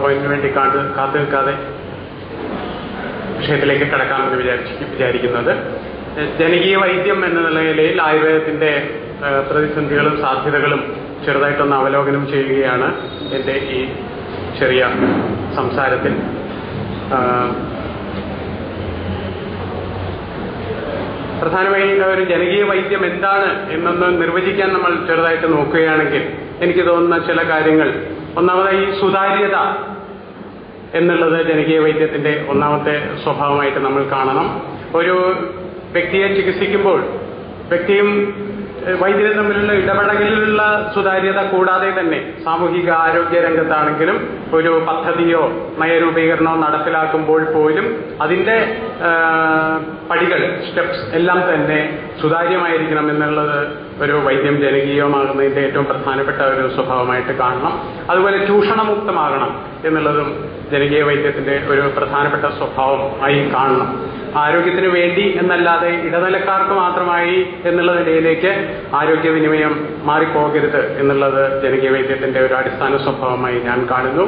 പോയിന്റിന് വേണ്ടി കാത്തു കാത്തു നിൽക്കാതെ വിഷയത്തിലേക്ക് കടക്കാമെന്ന് വിചാരിച്ച് വിചാരിക്കുന്നത്. ജനകീയ വൈദ്യം എന്ന നിലയിൽ ആയുർവേദത്തിന്റെ പ്രതിസന്ധികളും സാധ്യതകളും ചെറുതായിട്ടൊന്ന് അവലോകനം ചെയ്യുകയാണ് എന്റെ ഈ ചെറിയ സംസാരത്തിൽ. പ്രധാനമായും ഒരു ജനകീയ വൈദ്യം എന്താണ് എന്നൊന്ന് നിർവചിക്കാൻ നമ്മൾ ചെറുതായിട്ട് നോക്കുകയാണെങ്കിൽ എനിക്ക് തോന്നുന്ന ചില കാര്യങ്ങൾ ഒന്നാമതായി ഈ സുതാര്യത എന്നുള്ളത് ജനകീയ വൈദ്യത്തിന്റെ ഒന്നാമത്തെ സ്വഭാവമായിട്ട് നമ്മൾ കാണണം. ഒരു വ്യക്തിയെ ചികിത്സിക്കുമ്പോൾ വ്യക്തിയും വൈദ്യരും തമ്മിലുള്ള ഇടപെടലിലുള്ള സുതാര്യത കൂടാതെ തന്നെ സാമൂഹിക ആരോഗ്യ രംഗത്താണെങ്കിലും ഒരു പദ്ധതിയോ നയരൂപീകരണമോ നടപ്പിലാക്കുമ്പോൾ പോലും അതിന്റെ പടികൾ സ്റ്റെപ്സ് എല്ലാം തന്നെ സുതാര്യമായിരിക്കണം എന്നുള്ളത് ഒരു വൈദ്യം ജനകീയമാകുന്നതിന്റെ ഏറ്റവും പ്രധാനപ്പെട്ട ഒരു സ്വഭാവമായിട്ട് കാണണം. അതുപോലെ ചൂഷണമുക്തമാകണം എന്നുള്ളതും ജനകീയ വൈദ്യത്തിന്റെ ഒരു പ്രധാനപ്പെട്ട സ്വഭാവം ആയി കാണണം. ആരോഗ്യത്തിന് വേണ്ടി എന്നല്ലാതെ ഇടനിലക്കാർക്ക് മാത്രമായി എന്നുള്ള നിലയിലേക്ക് ആരോഗ്യവിനിമയം മാറിപ്പോകരുത് എന്നുള്ളത് ജനകീയ വൈദ്യത്തിന്റെ ഒരു അടിസ്ഥാന സ്വഭാവമായി ഞാൻ കാണുന്നു.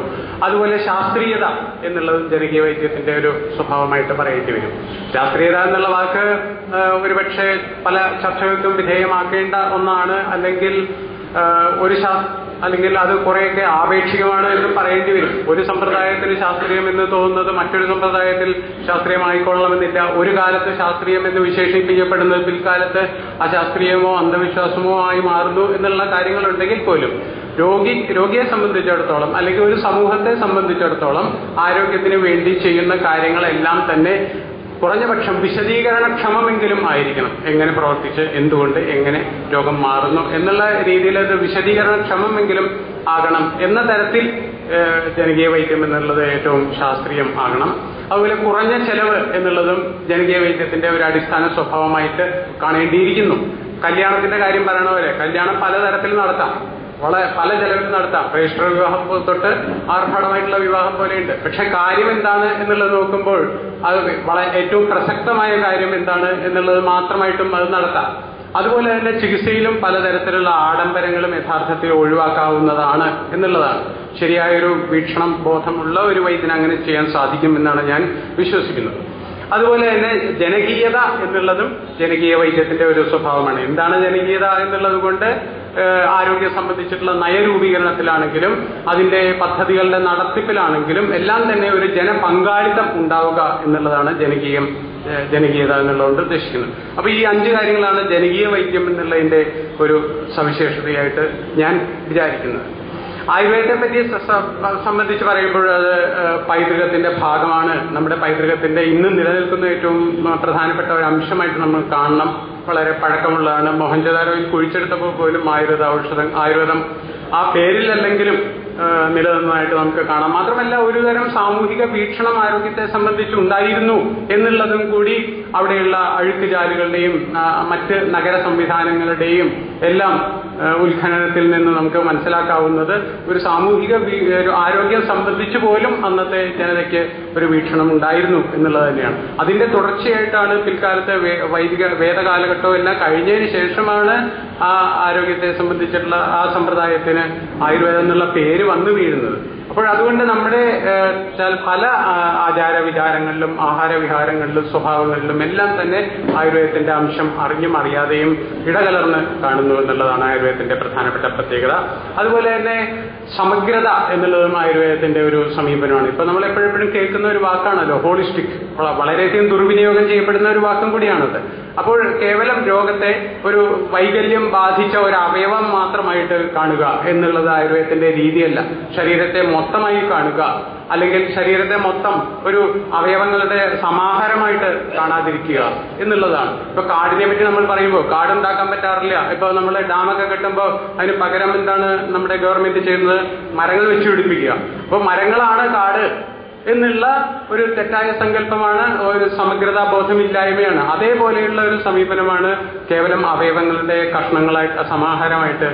അതുപോലെ ശാസ്ത്രീയത എന്നുള്ളതും ജനകീയ വൈദ്യത്തിന്റെ ഒരു സ്വഭാവമായിട്ട് പറയേണ്ടി വരും. ശാസ്ത്രീയത എന്നുള്ള വാക്ക് ഒരുപക്ഷെ പല ചർച്ചകൾക്കും വിധേയമാക്കേണ്ട ഒന്നാണ് അല്ലെങ്കിൽ ഒരു ശാസ് അല്ലെങ്കിൽ അത് കുറെയൊക്കെ ആപേക്ഷികമാണ് എന്ന് പറയേണ്ടി വരും. ഒരു സമ്പ്രദായത്തിൽ ശാസ്ത്രീയം എന്ന് തോന്നുന്നത് മറ്റൊരു സമ്പ്രദായത്തിൽ ശാസ്ത്രീയമായിക്കൊള്ളണമെന്നില്ല ഒരു കാലത്ത് ശാസ്ത്രീയം എന്ന് വിശേഷിപ്പിക്കപ്പെടുന്നത് പിൽക്കാലത്ത് അശാസ്ത്രീയമോ അന്ധവിശ്വാസമോ ആയി മാറുന്നു എന്നുള്ള കാര്യങ്ങളുണ്ടെങ്കിൽ പോലും രോഗി രോഗിയെ സംബന്ധിച്ചിടത്തോളം അല്ലെങ്കിൽ ഒരു സമൂഹത്തെ സംബന്ധിച്ചിടത്തോളം ആരോഗ്യത്തിന് വേണ്ടി ചെയ്യുന്ന കാര്യങ്ങളെല്ലാം തന്നെ കുറഞ്ഞപക്ഷം വിശദീകരണക്ഷമമെങ്കിലും ആയിരിക്കണം. എങ്ങനെ പ്രവർത്തിച്ച് എന്തുകൊണ്ട് എങ്ങനെ രോഗം മാറുന്നു എന്നുള്ള രീതിയിൽ അത് വിശദീകരണക്ഷമമെങ്കിലും ആകണം എന്ന തരത്തിൽ ജനകീയ വൈദ്യം എന്നുള്ളത് ഏറ്റവും ശാസ്ത്രീയം ആകണം. അതുപോലെ കുറഞ്ഞ ചെലവ് എന്നുള്ളതും ജനകീയ വൈദ്യത്തിന്റെ ഒരു അടിസ്ഥാന സ്വഭാവമായിട്ട് കാണേണ്ടിയിരിക്കുന്നു. കല്യാണത്തിന്റെ കാര്യം പറയണ പോലെ കല്യാണം പലതരത്തിൽ നടത്താം. വളരെ പല ചെലവിൽ നടത്താം. രജിസ്റ്റർ വിവാഹം തൊട്ട് ആർഭാടമായിട്ടുള്ള വിവാഹം പോലെയുണ്ട്. പക്ഷെ കാര്യം എന്താണ് എന്നുള്ളത് നോക്കുമ്പോൾ അത് വളരെ ഏറ്റവും പ്രസക്തമായ കാര്യം എന്താണ് എന്നുള്ളത് മാത്രമായിട്ടും അത് നടത്താം. അതുപോലെ തന്നെ ചികിത്സയിലും പലതരത്തിലുള്ള ആഡംബരങ്ങളും യഥാർത്ഥത്തിൽ ഒഴിവാക്കാവുന്നതാണ് എന്നുള്ളതാണ്. ശരിയായൊരു വീക്ഷണം ബോധമുള്ള ഒരു വൈദ്യന് അങ്ങനെ ചെയ്യാൻ സാധിക്കുമെന്നാണ് ഞാൻ വിശ്വസിക്കുന്നത്. അതുപോലെ തന്നെ ജനകീയത എന്നുള്ളതും ജനകീയ വൈദ്യത്തിന്റെ ഒരു സ്വഭാവമാണ്. എന്താണ് ജനകീയത എന്നുള്ളത് കൊണ്ട്? ആരോഗ്യം സംബന്ധിച്ചിട്ടുള്ള നയരൂപീകരണത്തിലാണെങ്കിലും അതിന്റെ പദ്ധതികളുടെ നടത്തിപ്പിലാണെങ്കിലും എല്ലാം തന്നെ ഒരു ജനപങ്കാളിത്തം ഉണ്ടാവുക എന്നുള്ളതാണ് ജനകീയം ജനകീയത എന്നുള്ളതുകൊണ്ട് ഉദ്ദേശിക്കുന്നത്. അപ്പൊ ഈ അഞ്ച് കാര്യങ്ങളാണ് ജനകീയ വൈദ്യം എന്നുള്ളതിന്റെ ഒരു സവിശേഷതയായിട്ട് ഞാൻ വിചാരിക്കുന്നത്. ആയുർവേദത്തെ പറ്റി സംബന്ധിച്ച് പറയുമ്പോൾ അത് പൈതൃകത്തിന്റെ ഭാഗമാണ്. നമ്മുടെ പൈതൃകത്തിന്റെ ഇന്ന് നിലനിൽക്കുന്ന ഏറ്റവും പ്രധാനപ്പെട്ട ഒരു അംശമായിട്ട് നമ്മൾ കാണണം. വളരെ പഴക്കമുള്ളതാണ്. മോഹൻജദാരോയിൽ കുഴിച്ചെടുത്തപ്പോൾ പോലും ആയുർവേദ ഔഷധം ആയുർവേദം ആ പേരിലല്ലെങ്കിലും നിലനിന്നതായിട്ട് നമുക്ക് കാണാം. മാത്രമല്ല ഒരുതരം സാമൂഹിക വീക്ഷണം ആരോഗ്യത്തെ സംബന്ധിച്ച് ഉണ്ടായിരുന്നു എന്നുള്ളതും കൂടി അവിടെയുള്ള അഴുക്കുചാലുകളുടെയും മറ്റ് നഗര സംവിധാനങ്ങളുടെയും എല്ലാം ഉത്ഖനനത്തിൽ നിന്ന് നമുക്ക് മനസ്സിലാക്കാവുന്നത് ഒരു സാമൂഹിക ആരോഗ്യം സംബന്ധിച്ച് പോലും അന്നത്തെ ജനതയ്ക്ക് ഒരു വീക്ഷണം ഉണ്ടായിരുന്നു എന്നുള്ളത് തന്നെയാണ്. അതിന്റെ തുടർച്ചയായിട്ടാണ് പിൽക്കാലത്തെ വൈദിക വേദകാലഘട്ടവും എല്ലാം കഴിഞ്ഞതിന് ശേഷമാണ് ആ ആരോഗ്യത്തെ സംബന്ധിച്ചിട്ടുള്ള ആ സമ്പ്രദായത്തിന് ആയുർവേദം എന്നുള്ള പേര് വന്നു വീഴുന്നത്. അപ്പോൾ അതുകൊണ്ട് നമ്മുടെ പല ആചാര വിചാരങ്ങളിലും ആഹാരവിഹാരങ്ങളിലും സ്വഭാവങ്ങളിലും എല്ലാം തന്നെ ആയുർവേദത്തിന്റെ അംശം അറിഞ്ഞും അറിയാതെയും ഇടകലർന്ന് കാണുന്നു എന്നുള്ളതാണ് ആയുർവേദത്തിന്റെ പ്രധാനപ്പെട്ട പ്രത്യേകത. അതുപോലെ തന്നെ സമഗ്രത എന്നുള്ളതും ആയുർവേദത്തിന്റെ ഒരു സമീപനമാണ്. ഇപ്പൊ നമ്മൾ എപ്പോഴെപ്പോഴും കേൾക്കുന്ന ഒരു വാക്കാണല്ലോ ഹോളിസ്റ്റിക്. വളരെയധികം ദുർവിനിയോഗം ചെയ്യപ്പെടുന്ന ഒരു വാക്കും കൂടിയാണത്. അപ്പോൾ കേവലം രോഗത്തെ ഒരു വൈകല്യം ബാധിച്ച ഒരു അവയവം മാത്രമായിട്ട് കാണുക എന്നുള്ളത് ആയുർവേദത്തിന്റെ രീതിയല്ല. ശരീരത്തെ മൊത്തമായി കാണുക. അല്ലെങ്കിൽ ശരീരത്തെ മൊത്തം ഒരു അവയവങ്ങളുടെ സമാഹാരമായിട്ട് കാണാതിരിക്കുക എന്നുള്ളതാണ്. ഇപ്പൊ കാടിനെ പറ്റി നമ്മൾ പറയുമ്പോൾ കാട് ഉണ്ടാക്കാൻ പറ്റാറില്ല. ഇപ്പൊ നമ്മൾ ഡാമൊക്കെ കെട്ടുമ്പോൾ അതിന് പകരം എന്താണ് നമ്മുടെ ഗവൺമെന്റ് ചെയ്യുന്നത്? മരങ്ങൾ വെച്ച് പിടിപ്പിക്കുക അപ്പൊ മരങ്ങളാണ് കാട്. എന്നുള്ള ഒരു തെറ്റായ സങ്കല്പമാണ് ഒരു സമഗ്രതാ ബോധമില്ലായ്മയാണ്. അതേപോലെയുള്ള ഒരു സമീപനമാണ് കേവലം അവയവങ്ങളുടെ കഷ്ണങ്ങളായിട്ട് സമാഹാരമായിട്ട്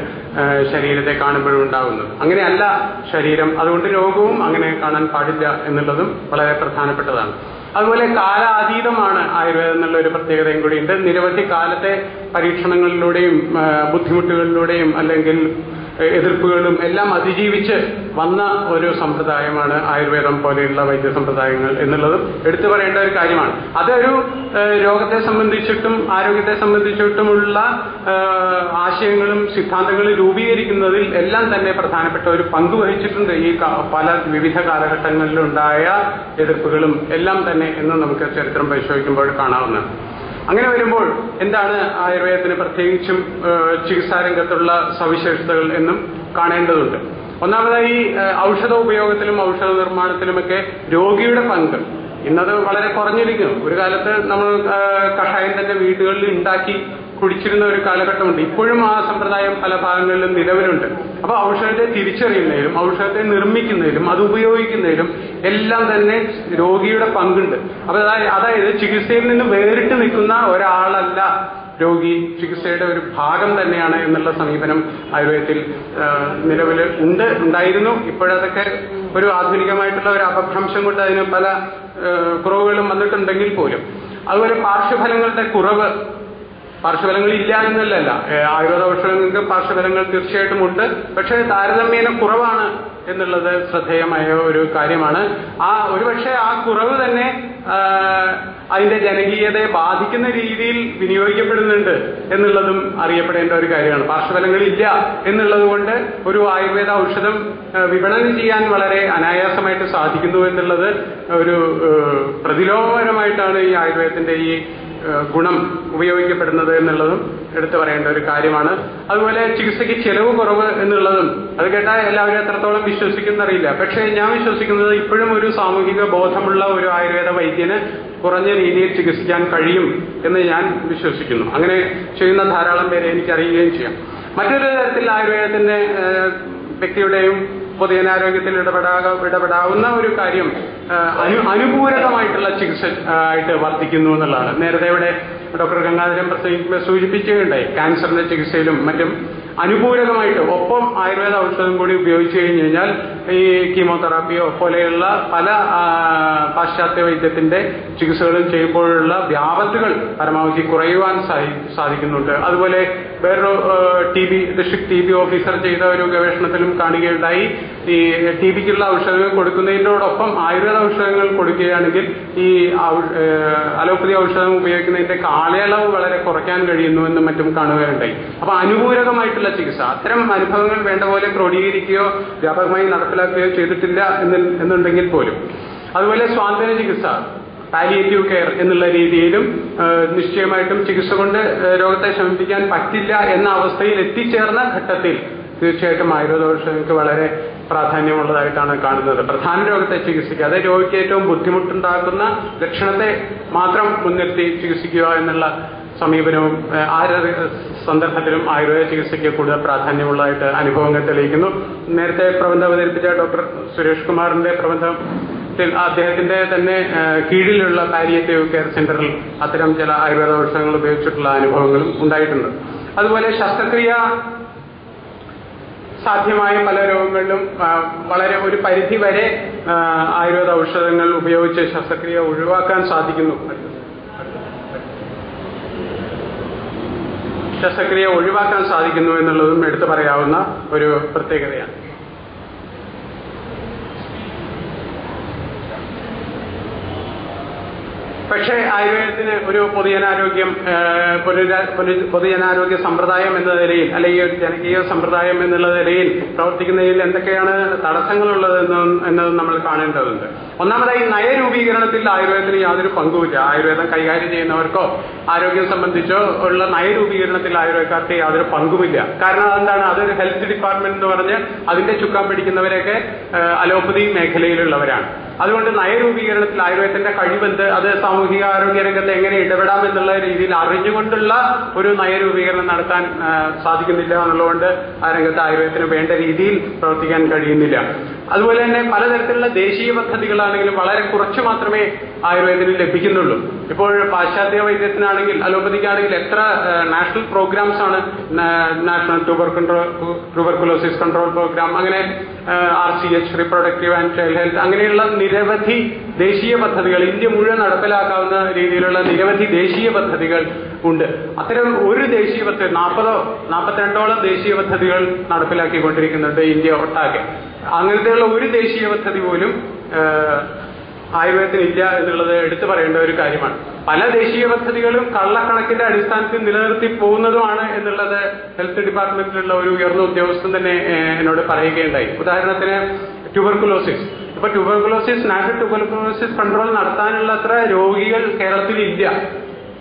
ശരീരത്തെ കാണുമ്പോഴും ഉണ്ടാകുന്നത് അങ്ങനെയല്ല ശരീരം. അതുകൊണ്ട് രോഗവും അങ്ങനെ കാണാൻ പാടില്ല എന്നുള്ളതും വളരെ പ്രധാനപ്പെട്ടതാണ്. അതുപോലെ കാലാതീതമാണ് ആയുർവേദം എന്നുള്ള ഒരു പ്രത്യേകതയും കൂടിയുണ്ട്. നിരവധി കാലത്തെ പരീക്ഷണങ്ങളിലൂടെയും ബുദ്ധിമുട്ടുകളിലൂടെയും അല്ലെങ്കിൽ എതിർപ്പുകളും എല്ലാം അതിജീവിച്ച് വന്ന ഒരു സമ്പ്രദായമാണ് ആയുർവേദം പോലെയുള്ള വൈദ്യ സമ്പ്രദായങ്ങൾ എന്നുള്ളതും എടുത്തു പറയേണ്ട ഒരു കാര്യമാണ്. അതൊരു രോഗത്തെ സംബന്ധിച്ചിട്ടും ആരോഗ്യത്തെ സംബന്ധിച്ചിട്ടുമുള്ള ആശയങ്ങളും സിദ്ധാന്തങ്ങളും രൂപീകരിക്കുന്നതിൽ എല്ലാം തന്നെ പ്രധാനപ്പെട്ട ഒരു പങ്ക് വഹിച്ചിട്ടുണ്ട്. ഈ പല വിവിധ കാലഘട്ടങ്ങളിലുണ്ടായ എതിർപ്പുകളും എല്ലാം തന്നെ എന്ന് നമുക്ക് ചരിത്രം പരിശോധിക്കുമ്പോൾ കാണാവുന്നതാണ്. അങ്ങനെ വരുമ്പോൾ എന്താണ് ആയുർവേദത്തിന് പ്രത്യേകിച്ചും ചികിത്സാരംഗത്തുള്ള സവിശേഷതകൾ എന്നും കാണേണ്ടതുണ്ട്. ഒന്നാമതായി ഔഷധ ഉപയോഗത്തിലും ഔഷധ നിർമ്മാണത്തിലുമൊക്കെ രോഗിയുടെ പങ്ക്. ഇന്നത് വളരെ കുറഞ്ഞിരിക്കുന്നു. ഒരു കാലത്ത് നമ്മൾ കഷായം തന്നെ വീടുകളിൽ ഉണ്ടാക്കി കുടിച്ചിരുന്ന ഒരു കാലഘട്ടമുണ്ട്. ഇപ്പോഴും ആ സമ്പ്രദായം പല ഭാഗങ്ങളിലും നിലവിലുണ്ട്. അപ്പൊ ഔഷധത്തെ തിരിച്ചറിയുന്നതിലും ഔഷധത്തെ നിർമ്മിക്കുന്നതിലും അത് ഉപയോഗിക്കുന്നതിലും എല്ലാം തന്നെ രോഗിയുടെ പങ്കുണ്ട്. അപ്പൊ അതായത് ചികിത്സയിൽ നിന്ന് വേറിട്ട് നിൽക്കുന്ന ഒരാളല്ല രോഗി. ചികിത്സയുടെ ഒരു ഭാഗം തന്നെയാണ് എന്നുള്ള സമീപനം ആയുർവേദത്തിൽ നിലവിൽ ഉണ്ട് ഉണ്ടായിരുന്നു. ഇപ്പോഴതൊക്കെ ഒരു ആധുനികമായിട്ടുള്ള ഒരു അപഭ്രംശം കൊണ്ട് അതിന് പല കുറവുകളും വന്നിട്ടുണ്ടെങ്കിൽ പോലും. അതുപോലെ പാർശ്വഫലങ്ങളുടെ കുറവ് പാർശ്വഫലങ്ങൾ ഇല്ല എന്നല്ലല്ല. ആയുർവേദ ഔഷധങ്ങൾക്ക് പാർശ്വഫലങ്ങൾ തീർച്ചയായിട്ടും ഉണ്ട്. പക്ഷേ താരതമ്യേന കുറവാണ് എന്നുള്ളത് ശ്രദ്ധേയമായ ഒരു കാര്യമാണ്. ആ ഒരുപക്ഷെ ആ കുറവ് തന്നെ അതിന്റെ ജനകീയതയെ ബാധിക്കുന്ന രീതിയിൽ വിനിയോഗിക്കപ്പെടുന്നുണ്ട് എന്നുള്ളതും അറിയപ്പെടേണ്ട ഒരു കാര്യമാണ്. പാർശ്വഫലങ്ങൾ ഇല്ല എന്നുള്ളത് കൊണ്ട് ഒരു ആയുർവേദ ഔഷധം വിപണനം ചെയ്യാൻ വളരെ അനായാസമായിട്ട് സാധിക്കുന്നു എന്നുള്ളത് ഒരു പ്രതിലോമപരമായിട്ടാണ് ഈ ആയുർവേദത്തിന്റെ ഈ ഗുണം ഉപയോഗിക്കപ്പെടുന്നത് എന്നുള്ളതും എടുത്തു പറയേണ്ട ഒരു കാര്യമാണ്. അതുപോലെ ചികിത്സയ്ക്ക് ചെലവ് കുറവ് എന്നുള്ളതും അത് കേട്ടാൽ എല്ലാവരും എത്രത്തോളം വിശ്വസിക്കുന്നറിയില്ല പക്ഷേ ഞാൻ വിശ്വസിക്കുന്നത് ഇപ്പോഴും ഒരു സാമൂഹിക ബോധമുള്ള ഒരു ആയുർവേദ വൈദ്യന് കുറഞ്ഞ രീതിയിൽ ചികിത്സിക്കാൻ കഴിയും എന്ന് ഞാൻ വിശ്വസിക്കുന്നു. അങ്ങനെ ചെയ്യുന്ന ധാരാളം പേരെ എനിക്കറിയുകയും ചെയ്യാം. മറ്റൊരു തരത്തിൽ ആയുർവേദത്തിന്റെ വ്യക്തിയുടെയും പൊതുജനാരോഗ്യത്തിൽ ഇടപെടാ ഇടപെടാവുന്ന ഒരു കാര്യം അനു അനുപൂരകമായിട്ടുള്ള ചികിത്സ ആയിട്ട് വർദ്ധിക്കുന്നു എന്നുള്ളതാണ്. നേരത്തെ ഇവിടെ ഡോക്ടർ ഗംഗാധരൻ സൂചിപ്പിക്കുകയുണ്ടായി ക്യാൻസറിന്റെ ചികിത്സയിലും മറ്റും അനുപൂരകമായിട്ട് ഒപ്പം ആയുർവേദ ഔഷധം കൂടി ഉപയോഗിച്ചു കഴിഞ്ഞു കഴിഞ്ഞാൽ ഈ കീമോതെറാപ്പിയോ പോലെയുള്ള പല പാശ്ചാത്യ വൈദ്യത്തിന്റെ ചികിത്സകളും ചെയ്യുമ്പോഴുള്ള വ്യാപത്തുകൾ പരമാവധി കുറയുവാൻ സാധിക്കുന്നുണ്ട്. അതുപോലെ വേറൊരു T B district T B officer ചെയ്ത ഒരു ഗവേഷണത്തിലും കാണുകയുണ്ടായി. ഈ ടി ബിക്കുള്ള ഔഷധങ്ങൾ കൊടുക്കുന്നതിനോടൊപ്പം ആയുർവേദ ഔഷധങ്ങൾ കൊടുക്കുകയാണെങ്കിൽ ഈ അലോപ്പതി ഔഷധം ഉപയോഗിക്കുന്നതിന്റെ കാലയളവ് വളരെ കുറയ്ക്കാൻ കഴിയുന്നു എന്നും മറ്റും കാണുകയുണ്ടായി. അപ്പൊ അനുകൂലകമായിട്ടുള്ള ചികിത്സ. അത്തരം അനുഭവങ്ങൾ വേണ്ട പോലെ ക്രോഡീകരിക്കുകയോ വ്യാപകമായി നടപ്പിലാക്കുകയോ ചെയ്തിട്ടില്ല എന്നുണ്ടെങ്കിൽ പോലും. അതുപോലെ സ്വാന്തന ചികിത്സ പാലിയേറ്റീവ് കെയർ എന്നുള്ള രീതിയിലും നിശ്ചയമായിട്ടും ചികിത്സ കൊണ്ട് രോഗത്തെ ശമിപ്പിക്കാൻ പറ്റില്ല എന്ന അവസ്ഥയിൽ എത്തിച്ചേർന്ന ഘട്ടത്തിൽ തീർച്ചയായിട്ടും ആയുർവേദ ഔഷധങ്ങൾക്ക് വളരെ പ്രാധാന്യമുള്ളതായിട്ടാണ് കാണുന്നത്. പ്രധാന രോഗത്തെ ചികിത്സിക്കുക. ചികിത്സിക്കാതെ രോഗിക്ക് ഏറ്റവും ബുദ്ധിമുട്ടുണ്ടാക്കുന്ന ലക്ഷണത്തെ മാത്രം മുൻനിർത്തി ചികിത്സിക്കുക എന്നുള്ള സമീപനവും ആ, സന്ദർഭത്തിലും ആയുർവേദ ചികിത്സയ്ക്ക് കൂടുതൽ പ്രാധാന്യമുള്ളതായിട്ട് അനുഭവങ്ങൾ തെളിയിക്കുന്നു. നേരത്തെ പ്രബന്ധം അവതരിപ്പിച്ച ഡോക്ടർ സുരേഷ് കുമാറിന്റെ പ്രബന്ധം അദ്ദേഹത്തിന്റെ തന്നെ കീഴിലുള്ള പാലിയേറ്റീവ് കെയർ സെന്ററിൽ അത്തരം ചില ആയുർവേദ ഔഷധങ്ങൾ ഉപയോഗിച്ചിട്ടുള്ള അനുഭവങ്ങളും ഉണ്ടായിട്ടുണ്ട്. അതുപോലെ ശസ്ത്രക്രിയ സാധ്യമായ പല രോഗങ്ങളിലും വളരെ ഒരു പരിധി വരെ ആയുർവേദ ഔഷധങ്ങൾ ഉപയോഗിച്ച് ശസ്ത്രക്രിയ ഒഴിവാക്കാൻ സാധിക്കുന്നു. ശസ്ത്രക്രിയ ഒഴിവാക്കാൻ സാധിക്കുന്നു എന്നുള്ളതും എടുത്തു പറയാവുന്ന ഒരു പ്രത്യേകതയാണ്. പക്ഷേ ആയുർവേദത്തിന് ഒരു പൊതുജനാരോഗ്യം പൊതു- പൊതുജനാരോഗ്യ സമ്പ്രദായം എന്ന നിലയിൽ അല്ലെങ്കിൽ ഒരു ജനകീയ സമ്പ്രദായം എന്നുള്ള നിലയിൽ പ്രവർത്തിക്കുന്നതിൽ എന്തൊക്കെയാണ് തടസ്സങ്ങളുള്ളത് എന്നത് നമ്മൾ കാണേണ്ടതുണ്ട്. ഒന്നാമതായി നയരൂപീകരണത്തിൽ ആയുർവേദത്തിന് യാതൊരു പങ്കുമില്ല. ആയുർവേദം കൈകാര്യം ചെയ്യുന്നവർക്കോ ആരോഗ്യം സംബന്ധിച്ചോ ഉള്ള നയരൂപീകരണത്തിൽ ആയുർവേദക്കാർക്ക് യാതൊരു പങ്കുമില്ല. കാരണം അതെന്താണ്? അതൊരു ഹെൽത്ത് ഡിപ്പാർട്ട്മെന്റ് എന്ന് പറഞ്ഞ് അതിന്റെ ചുക്കാൻ പിടിക്കുന്നവരൊക്കെ അലോപ്പതി മേഖലയിലുള്ളവരാണ്. അതുകൊണ്ട് നയരൂപീകരണത്തിൽ ആയുർവേദത്തിന്റെ കഴിവെന്ത് അത് സാമൂഹിക ആരോഗ്യ രംഗത്ത് എങ്ങനെ ഇടപെടാം എന്നുള്ള രീതിയിൽ അറിഞ്ഞുകൊണ്ടുള്ള ഒരു നയരൂപീകരണം നടത്താൻ സാധിക്കുന്നില്ല എന്നുള്ളതുകൊണ്ട് ആ രംഗത്ത് ആയുർവേദത്തിന് വേണ്ട രീതിയിൽ പ്രവർത്തിക്കാൻ കഴിയുന്നില്ല. അതുപോലെ തന്നെ പലതരത്തിലുള്ള ദേശീയ പദ്ധതികളാണെങ്കിലും വളരെ കുറച്ച് മാത്രമേ ആയുർവേദത്തിന് ലഭിക്കുന്നുള്ളൂ. ഇപ്പോൾ പാശ്ചാത്യ വൈദ്യത്തിനാണെങ്കിൽ അലോപ്പതിക്കാണെങ്കിൽ എത്ര നാഷണൽ പ്രോഗ്രാംസ് ആണ് national tuber control tuberculosis control program അങ്ങനെ R C H reproductive and child health അങ്ങനെയുള്ള നിരവധി ദേശീയ പദ്ധതികൾ ഇന്ത്യ മുഴുവൻ നടപ്പിലാക്കാവുന്ന രീതിയിലുള്ള നിരവധി ദേശീയ പദ്ധതികൾ ഉണ്ട്. അത്തരം ഒരു ദേശീയ പദ്ധതി നാൽപ്പതോ നാൽപ്പത്തിരണ്ടോളം ദേശീയ പദ്ധതികൾ നടപ്പിലാക്കിക്കൊണ്ടിരിക്കുന്നുണ്ട് ഇന്ത്യ ഒട്ടാകെ. അങ്ങനത്തെയുള്ള ഒരു ദേശീയ പദ്ധതി പോലും ആയുർവേദത്തിനില്ല എന്നുള്ളത് എടുത്തു പറയേണ്ട ഒരു കാര്യമാണ്. പല ദേശീയ പദ്ധതികളും കള്ളക്കണക്കിന്റെ അടിസ്ഥാനത്തിൽ നിലനിർത്തി പോകുന്നതുമാണ് എന്നുള്ളത് ഹെൽത്ത് ഡിപ്പാർട്ട്മെന്റിലുള്ള ഒരു ഉയർന്ന ഉദ്യോഗസ്ഥൻ തന്നെ എന്നോട് പറയുകയുണ്ടായി. ഉദാഹരണത്തിന് ട്യൂബർക്കുലോസിസ് ഇപ്പൊ ട്യൂബർക്കുലോസിസ് നാഷണൽ ട്യൂബർക്കുലോസിസ് കൺട്രോൾ നടത്താനുള്ള അത്ര രോഗികൾ കേരളത്തിൽ ഇല്ല.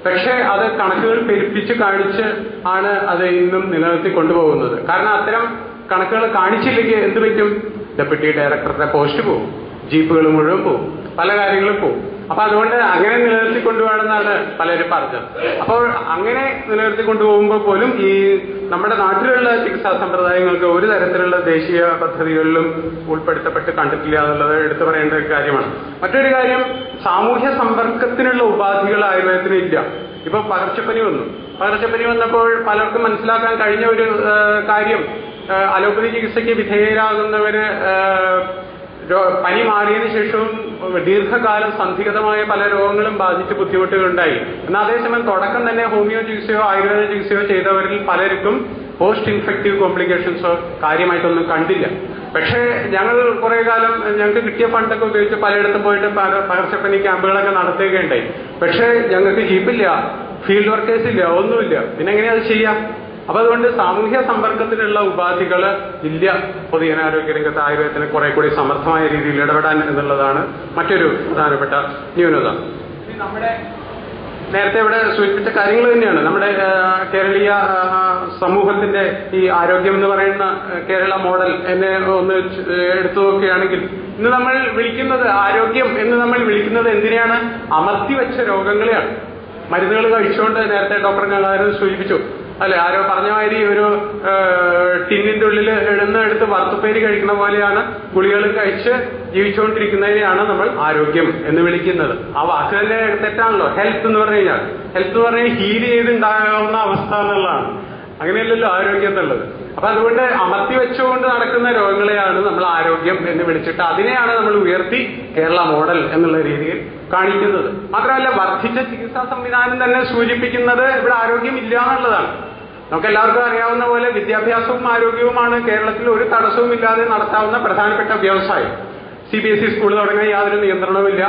പക്ഷേ അത് കണക്കുകൾ പെരുപ്പിച്ച് കാണിച്ച് ആണ് അത് ഇന്നും നിലനിർത്തി കൊണ്ടുപോകുന്നത്. കാരണം അത്തരം കണക്കുകൾ കാണിച്ചില്ലെങ്കിൽ എന്ത് പറ്റും? ഡെപ്യൂട്ടി ഡയറക്ടറുടെ പോസ്റ്റ് പോകും. ജീപ്പുകൾ മുഴുവൻ പോകും. പല കാര്യങ്ങളും പോകും. അപ്പൊ അതുകൊണ്ട് അങ്ങനെ നിലനിർത്തി കൊണ്ടുപോകണമെന്നാണ് പലരും പറഞ്ഞത്. അപ്പോൾ അങ്ങനെ നിലനിർത്തി കൊണ്ടുപോകുമ്പോൾ പോലും ഈ നമ്മുടെ നാട്ടിലുള്ള ചികിത്സാ സമ്പ്രദായങ്ങൾക്ക് ഒരു തരത്തിലുള്ള ദേശീയ പദ്ധതികളിലും ഉൾപ്പെടുത്തപ്പെട്ട് കണ്ടിട്ടില്ല എന്നുള്ളത് എടുത്തു പറയേണ്ട ഒരു കാര്യമാണ്. മറ്റൊരു കാര്യം സാമൂഹ്യ സമ്പർക്കത്തിനുള്ള ഉപാധികൾ ആയുർവേദത്തിന് ഇല്ല. ഇപ്പൊ പകർച്ചപ്പനി വന്നു. പകർച്ചപ്പനി വന്നപ്പോൾ പലർക്കും മനസ്സിലാക്കാൻ കഴിഞ്ഞ ഒരു കാര്യം അലോപ്പതി ചികിത്സയ്ക്ക് വിധേയരാകുന്നവര് പനി മാറിയതിനു ശേഷവും ദീർഘകാലം സന്ധിഗതമായ പല രോഗങ്ങളും ബാധിച്ച് ബുദ്ധിമുട്ടുകളുണ്ടായി. എന്നാൽ അതേസമയം തുടക്കം തന്നെ ഹോമിയോ ചികിത്സയോ ആയുർവേദ ചികിത്സയോ ചെയ്തവരിൽ പലർക്കും പോസ്റ്റ് ഇൻഫെക്റ്റീവ് കോംപ്ലിക്കേഷൻസോ കാര്യമായിട്ടൊന്നും കണ്ടില്ല. പക്ഷേ ഞങ്ങൾ കുറെ കാലം ഞങ്ങൾക്ക് കിട്ടിയ ഫണ്ടൊക്കെ ഉപയോഗിച്ച് പലയിടത്തും പോയിട്ട് പകർച്ചപ്പനി ക്യാമ്പുകളൊക്കെ നടത്തുകയുണ്ടായി. പക്ഷേ ഞങ്ങൾക്ക് ജീപ്പില്ല ഫീൽഡ് വർക്കേഴ്സ് ഇല്ല ഒന്നുമില്ല. പിന്നെ എങ്ങനെയാ അത് ചെയ്യാം? അപ്പൊ അതുകൊണ്ട് സാമൂഹ്യ സമ്പർക്കത്തിനുള്ള ഉപാധികൾ ഇല്ല പൊതുജനാരോഗ്യ രംഗത്ത് ആയുർവേദത്തിന് കുറെ കൂടി സമർത്ഥമായ രീതിയിൽ ഇടപെടാൻ എന്നുള്ളതാണ് മറ്റൊരു പ്രധാനപ്പെട്ട ന്യൂനത. നമ്മുടെ നേരത്തെ ഇവിടെ സൂചിപ്പിച്ച കാര്യങ്ങൾ തന്നെയാണ്. നമ്മുടെ കേരളീയ സമൂഹത്തിന്റെ ഈ ആരോഗ്യം എന്ന് പറയുന്ന കേരള മോഡൽ എന്നെ ഒന്ന് എടുത്തു നോക്കുകയാണെങ്കിൽ ഇന്ന് നമ്മൾ വിളിക്കുന്നത് ആരോഗ്യം എന്ന് നമ്മൾ വിളിക്കുന്നത് എന്തിനെയാണ്? അമർത്തി വെച്ച രോഗങ്ങളെയാണ്. മരുന്നുകൾ കഴിച്ചുകൊണ്ട് നേരത്തെ ഡോക്ടർ ഞങ്ങളായിരുന്നു സൂചിപ്പിച്ചു. അല്ലെ ആരോ പറഞ്ഞ മാതിരി ഒരു ടിന്നിന്റെ ഉള്ളിൽ എഴുന്ന എടുത്ത് വറുത്തുപ്പേരി കഴിക്കുന്ന പോലെയാണ് ഗുളികൾ കഴിച്ച് ജീവിച്ചുകൊണ്ടിരിക്കുന്നതിനെയാണ് നമ്മൾ ആരോഗ്യം എന്ന് വിളിക്കുന്നത്. ആ വാക്ക് തന്നെ തെറ്റാണല്ലോ. ഹെൽത്ത് എന്ന് പറഞ്ഞു കഴിഞ്ഞാൽ. ഹെൽത്ത് എന്ന് പറഞ്ഞാൽ ഹീൽ ചെയ്തുണ്ടാകാവുന്ന അവസ്ഥ എന്നുള്ളതാണ്. അങ്ങനെയല്ലല്ലോ ആരോഗ്യം എന്നുള്ളത്. അപ്പൊ അതുകൊണ്ട് അമർത്തി വെച്ചുകൊണ്ട് നടക്കുന്ന രോഗങ്ങളെയാണ് നമ്മൾ ആരോഗ്യം എന്ന് വിളിച്ചിട്ട് അതിനെയാണ് നമ്മൾ ഉയർത്തി കേരള മോഡൽ എന്നുള്ള രീതിയിൽ കാണിക്കുന്നത്. മാത്രമല്ല വർദ്ധിച്ച ചികിത്സാ സംവിധാനം തന്നെ സൂചിപ്പിക്കുന്നത് ഇവിടെ ആരോഗ്യം ഇല്ല എന്നുള്ളതാണ്. നമുക്ക് എല്ലാവർക്കും അറിയാവുന്ന പോലെ വിദ്യാഭ്യാസവും ആരോഗ്യവുമാണ് കേരളത്തിൽ ഒരു തടസ്സവും ഇല്ലാതെ നടത്താവുന്ന പ്രധാനപ്പെട്ട വ്യവസായം. C B S E school തുടങ്ങാൻ യാതൊരു നിയന്ത്രണവുമില്ല.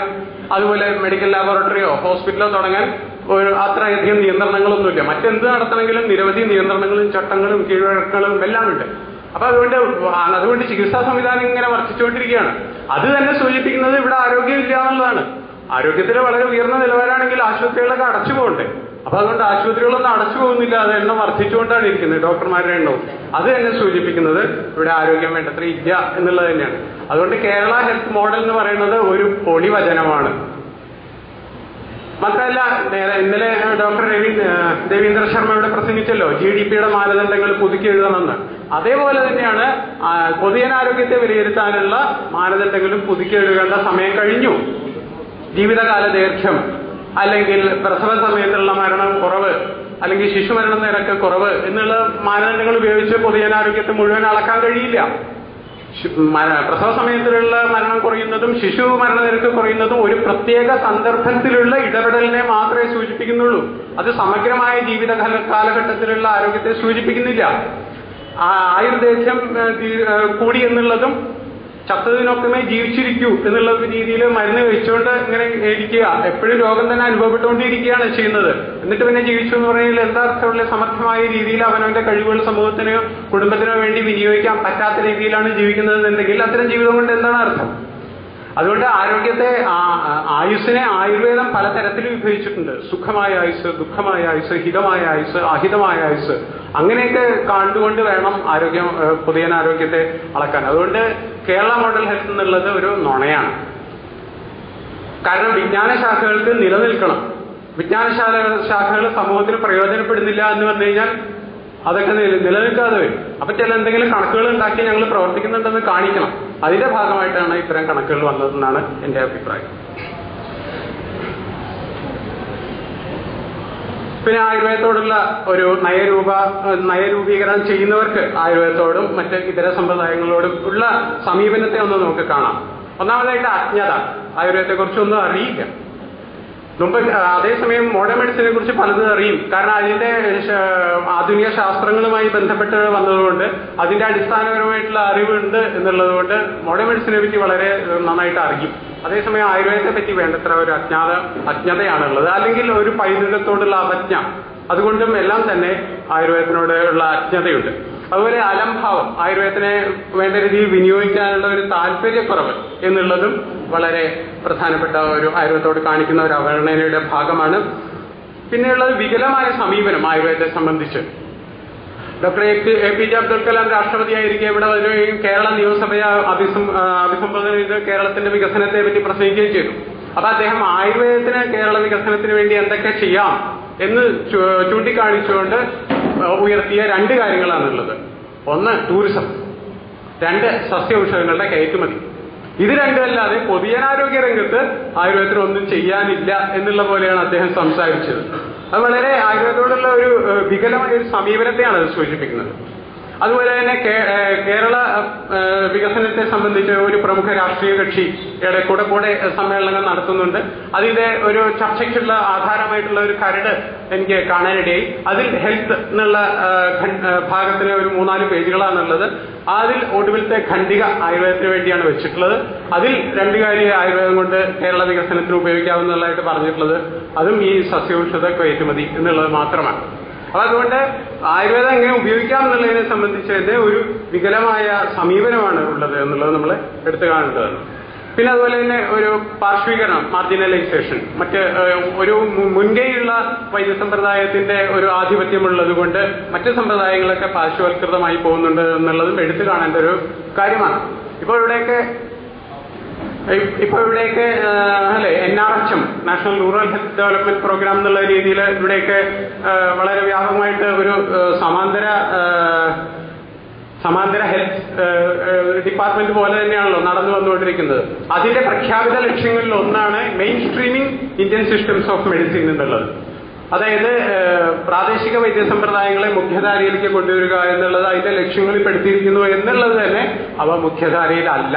അതുപോലെ മെഡിക്കൽ ലാബോറട്ടറിയോ ഹോസ്പിറ്റലോ തുടങ്ങാൻ ഒരു അത്രയധികം നിയന്ത്രണങ്ങളൊന്നുമില്ല. മറ്റെന്ത് നടത്തണമെങ്കിലും നിരവധി നിയന്ത്രണങ്ങളും ചട്ടങ്ങളും കീഴ്വഴക്കങ്ങളും എല്ലാം ഉണ്ട് അപ്പൊ അതുകൊണ്ട് അതുകൊണ്ട് ചികിത്സാ സംവിധാനം ഇങ്ങനെ വർദ്ധിച്ചുകൊണ്ടിരിക്കുകയാണ്. അത് തന്നെ സൂചിപ്പിക്കുന്നത് ഇവിടെ ആരോഗ്യമില്ല എന്നുള്ളതാണ്. ആരോഗ്യത്തിൽ വളരെ ഉയർന്ന നിലവാരമാണെങ്കിൽ ആശുപത്രികളൊക്കെ അടച്ചു പോകണ്ടേ? അപ്പൊ അതുകൊണ്ട് ആശുപത്രികളൊന്നും അടച്ചു പോകുന്നില്ല അത് എണ്ണം വർദ്ധിച്ചുകൊണ്ടാണ് ഇരിക്കുന്നത് ഡോക്ടർമാരുടെ എണ്ണവും അത് തന്നെ സൂചിപ്പിക്കുന്നത് ഇവിടെ ആരോഗ്യം വേണ്ടത്ര ഇല്ല എന്നുള്ളത് തന്നെയാണ്. അതുകൊണ്ട് കേരള ഹെൽത്ത് മോഡൽ എന്ന് പറയുന്നത് ഒരു പൊളിവചനമാണ്. മാത്രമല്ല ഇന്നലെ ഡോക്ടർ രവി ദേവീന്ദ്ര ശർമ്മ ഇവിടെ പ്രസംഗിച്ചല്ലോ ജി ഡി പിയുടെ മാനദണ്ഡങ്ങൾ പുതുക്കി എഴുതണമെന്ന് അതേപോലെ തന്നെയാണ് പൊതുജനാരോഗ്യത്തെ വിലയിരുത്താനുള്ള മാനദണ്ഡങ്ങളും പുതുക്കി എഴുതേണ്ട സമയം കഴിഞ്ഞു. ജീവിതകാല ദൈർഘ്യം അല്ലെങ്കിൽ പ്രസവ സമയത്തുള്ള മരണം കുറവ് അല്ലെങ്കിൽ ശിശുമരണ നിരക്ക് കുറവ് എന്നുള്ള മാനദണ്ഡങ്ങൾ ഉപയോഗിച്ച് പൊതുജനാരോഗ്യത്തെ മുഴുവൻ അളക്കാൻ കഴിയില്ല. പ്രസവ സമയത്തിലുള്ള മരണം കുറയുന്നതും ശിശു മരണ നിരക്ക് കുറയുന്നതും ഒരു പ്രത്യേക സന്ദർഭത്തിലുള്ള ഇടപെടലിനെ മാത്രമേ സൂചിപ്പിക്കുന്നുള്ളൂ. അത് സമഗ്രമായ ജീവിത കാല- കാലഘട്ടത്തിലുള്ള ആരോഗ്യത്തെ സൂചിപ്പിക്കുന്നില്ല. ആയുർദേശം കൂടി എന്നുള്ളതും ചത്തതിനൊക്കമേ ജീവിച്ചിരിക്കൂ എന്നുള്ള ഒരു രീതിയിൽ മരുന്ന് കഴിച്ചുകൊണ്ട് ഇങ്ങനെ ഇരിക്കുക. എപ്പോഴും രോഗം തന്നെ അനുഭവപ്പെട്ടുകൊണ്ടിരിക്കുകയാണ് ചെയ്യുന്നത്. എന്നിട്ട് പിന്നെ ജീവിച്ചു എന്ന് പറഞ്ഞാൽ എന്താ അർത്ഥമുള്ള സമർത്ഥമായ രീതിയിൽ അവനവന്റെ കഴിവുകൾ സമൂഹത്തിനോ കുടുംബത്തിനോ വേണ്ടി വിനിയോഗിക്കാൻ പറ്റാത്ത രീതിയിലാണ് ജീവിക്കുന്നത് എന്നുണ്ടെങ്കിൽ അത്തരം ജീവിതം കൊണ്ട് എന്താണ് അർത്ഥം? അതുകൊണ്ട് ആരോഗ്യത്തെ ആ- ആ- ആയുസ്സിനെ ആയുർവേദം പലതരത്തിൽ വിഭജിച്ചിട്ടുണ്ട്. സുഖമായ ആയുസ് ദുഃഖമായ ആയുസ് ഹിതമായ ആയുസ് അഹിതമായ ആയുസ് അങ്ങനെയൊക്കെ കണ്ടുകൊണ്ട് വേണം ആരോഗ്യം പുതിയ ആരോഗ്യത്തെ അളക്കാൻ. അതുകൊണ്ട് കേരള മോഡൽ ഹെൽത്ത് എന്നുള്ളത് ഒരു നുണയാണ്. കാരണം വിജ്ഞാന ശാഖകൾക്ക് നിലനിൽക്കണം. വിജ്ഞാന ശാഖകൾ സമൂഹത്തിന് പ്രയോജനപ്പെടുന്നില്ല എന്ന് വന്നു കഴിഞ്ഞാൽ അതൊക്കെ നിലനിൽക്കാതെ വരും. അപ്പൊ ചില എന്തെങ്കിലും കണക്കുകൾ ഉണ്ടാക്കി ഞങ്ങൾ പ്രവർത്തിക്കുന്നുണ്ടെന്ന് കാണിക്കണം. അതിന്റെ ഭാഗമായിട്ടാണ് ഇത്തരം കണക്കുകൾ വന്നതെന്നാണ് എന്റെ അഭിപ്രായം. പിന്നെ ആയുർവേദത്തോടുള്ള ഒരു നയരൂപ നയരൂപീകരണം ചെയ്യുന്നവർക്ക് ആയുർവേദത്തോടും മറ്റ് ഇതര സമ്പ്രദായങ്ങളോടും ഉള്ള സമീപനത്തെ ഒന്ന് നമുക്ക് കാണാം. ഒന്നാമതായിട്ട് അജ്ഞത. ആയുർവേദത്തെ കുറിച്ചൊന്നും അറിയില്ല. മുമ്പ് അതേസമയം മോഡേൺ മെഡിസിനെ കുറിച്ച് പലതും അറിയും. കാരണം അതിന്റെ ആധുനിക ശാസ്ത്രങ്ങളുമായി ബന്ധപ്പെട്ട് വന്നതുകൊണ്ട് അതിന്റെ അടിസ്ഥാനപരമായിട്ടുള്ള അറിവുണ്ട് എന്നുള്ളത് കൊണ്ട് മോഡേൺ മെഡിസിനെ പറ്റി വളരെ നന്നായിട്ട് അറിയും. അതേസമയം ആയുർവേദത്തെ പറ്റി വേണ്ടത്ര ഒരു അജ്ഞാത അജ്ഞതയാണുള്ളത്. അല്ലെങ്കിൽ ഒരു പൈതൃകത്തോടുള്ള അവജ്ഞ അതുകൊണ്ടും എല്ലാം തന്നെ ആയുർവേദത്തിനോട് ഉള്ള അജ്ഞതയുണ്ട്. അതുപോലെ അലംഭാവം. ആയുർവേദത്തിനെ വേണ്ട രീതിയിൽ വിനിയോഗിക്കാനുള്ള ഒരു താല്പര്യക്കുറവ് എന്നുള്ളതും വളരെ പ്രധാനപ്പെട്ട ഒരു ആയുർവേദത്തോട് കാണിക്കുന്ന ഒരു അവഗണനയുടെ ഭാഗമാണ്. പിന്നെയുള്ളത് വികലമായ സമീപനം ആയുർവേദത്തെ സംബന്ധിച്ച്. Doctor A P- J Abdul Kalam രാഷ്ട്രപതിയായിരിക്കെ ഇവിടെ വരികയും കേരള നിയമസഭയെ അഭിസംബോധന ചെയ്ത് കേരളത്തിന്റെ വികസനത്തെ പറ്റി പ്രസംഗിക്കുകയും ചെയ്തു. അപ്പൊ അദ്ദേഹം ആയുർവേദത്തിന് കേരള വികസനത്തിന് വേണ്ടി എന്തൊക്കെ ചെയ്യാം എന്ന് ചൂണ്ടിക്കാണിച്ചുകൊണ്ട് ഉയർത്തിയ രണ്ട് കാര്യങ്ങളാണുള്ളത്. ഒന്ന് ടൂറിസം രണ്ട് സസ്യൌഷധങ്ങളുടെ കയറ്റുമതി. ഇത് രണ്ടുമല്ലാതെ പൊതുജനാരോഗ്യ രംഗത്ത് ആയുർവേദത്തിന് ഒന്നും ചെയ്യാനില്ല എന്നുള്ള പോലെയാണ് അദ്ദേഹം സംസാരിച്ചത്. അത് വളരെ ആയുർവേദത്തോടുള്ള ഒരു വികലമായ ഒരു സമീപനത്തെയാണ് അത് സൂചിപ്പിക്കുന്നത്. അതുപോലെ തന്നെ കേരള വികസനത്തെ സംബന്ധിച്ച് ഒരു പ്രമുഖ രാഷ്ട്രീയ കക്ഷിയുടെ കൂടെ കൂടെ സമ്മേളനങ്ങൾ നടത്തുന്നുണ്ട്. അതിന്റെ ഒരു ചർച്ചയ്ക്കുള്ള ആധാരമായിട്ടുള്ള ഒരു കരട് എനിക്ക് കാണാനിടയായി. അതിൽ ഹെൽത്ത് എന്നുള്ള ഭാഗത്തിന് ഒരു മൂന്നാൽ പേജുകളാണുള്ളത്. അതിൽ ഒടുവിലത്തെ ഖണ്ഡിക ആയുർവേദത്തിന് വേണ്ടിയാണ് വെച്ചിട്ടുള്ളത്. അതിൽ രണ്ട് കാര്യം ആയുർവേദം കൊണ്ട് കേരള വികസനത്തിന് ഉപയോഗിക്കാവുന്നതായിട്ട് പറഞ്ഞിട്ടുള്ളത്. അതും ഈ സസ്യൌഷധ കയറ്റുമതി എന്നുള്ളത് മാത്രമാണ്. അതുകൊണ്ട് ആയുർവേദം എങ്ങനെ ഉപയോഗിക്കാം എന്നുള്ളതിനെ സംബന്ധിച്ച് തന്നെ ഒരു വികലമായ സമീപനമാണ് ഉള്ളത് എന്നുള്ളത് നമ്മൾ എടുത്തു കാണേണ്ടതാണ്. പിന്നെ അതുപോലെ തന്നെ ഒരു പാർശ്വീകരണം മാർജിനലൈസേഷൻ മറ്റ് ഒരു മുൻകൈയുള്ള വൈദ്യസമ്പ്രദായത്തിന്റെ ഒരു ആധിപത്യമുള്ളത് കൊണ്ട് മറ്റ് സമ്പ്രദായങ്ങളൊക്കെ പാർശ്വവൽകൃതമായി പോകുന്നുണ്ട് എന്നുള്ളതും എടുത്തു കാണേണ്ട ഒരു കാര്യമാണ്. ഇപ്പോൾ ഇവിടെയൊക്കെ ഇ- ഇപ്പൊ ഇവിടെയൊക്കെ അല്ലെ N R H M national rural health development program എന്നുള്ള രീതിയിൽ ഇവിടെയൊക്കെ വളരെ വ്യാപകമായിട്ട് ഒരു സമാന്തര സമാന്തര ഹെൽത്ത് ഡിപ്പാർട്ട്മെന്റ് പോലെ തന്നെയാണല്ലോ നടന്നു വന്നുകൊണ്ടിരിക്കുന്നത്. അതിന്റെ പ്രഖ്യാപിത ലക്ഷ്യങ്ങളിൽ ഒന്നാണ് mainstreaming Indian systems of medicine എന്നുള്ളത്. അതായത് പ്രാദേശിക വൈദ്യസമ്പ്രദായങ്ങളെ മുഖ്യധാരയിലേക്ക് കൊണ്ടുവരിക എന്നുള്ളത് അതിന്റെ ലക്ഷ്യങ്ങളിൽ പെടുത്തിയിരിക്കുന്നു എന്നുള്ളത് തന്നെ അവ മുഖ്യധാരയിലല്ല.